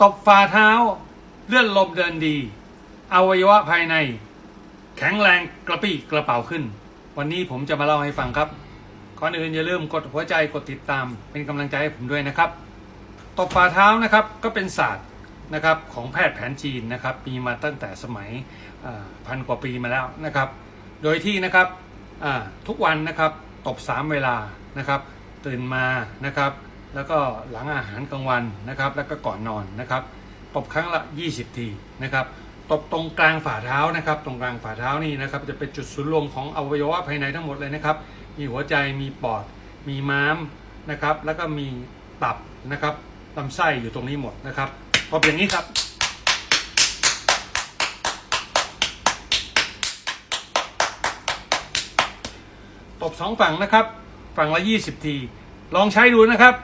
ตบฝ่าเท้า เลื่อนลมเดินดี อวัยวะภายใน แข็งแรงกระปี้กระเป๋าขึ้น วันนี้ผมจะมาเล่าให้ฟังครับก่อนอื่นอย่าลืมกดหัวใจกดติดตาม เป็นกำลังใจให้ผมด้วยนะครับ ตบฝ่าเท้านะครับก็เป็นศาสตร์นะครับของแพทย์แผนจีนนะครับมีมาตั้งแต่สมัยพันกว่าปีมาแล้วนะครับ โดยที่นะครับทุกวันนะครับตบ 3 เวลานะครับ ตื่นมานะครับ แล้วก็หลังอาหารกลางวันนะครับ แล้วก็ก่อนนอนนะครับตบครั้งละ 20 ทีนะครับตบตรงกลางฝ่าเท้านะครับ ตรงกลางฝ่าเท้านี่นะครับ จะเป็นจุดศูนย์รวมของอวัยวะภายในทั้งหมดเลยนะครับ มีหัวใจมีปอด มีม้ามนะครับ แล้วก็มีตับนะครับลำไส้อยู่ตรงนี้หมดนะครับตบอย่างนี้ครับตบสองฝั่งนะครับ ฝั่งละ 20 ที ลองใช้ดูนะครับ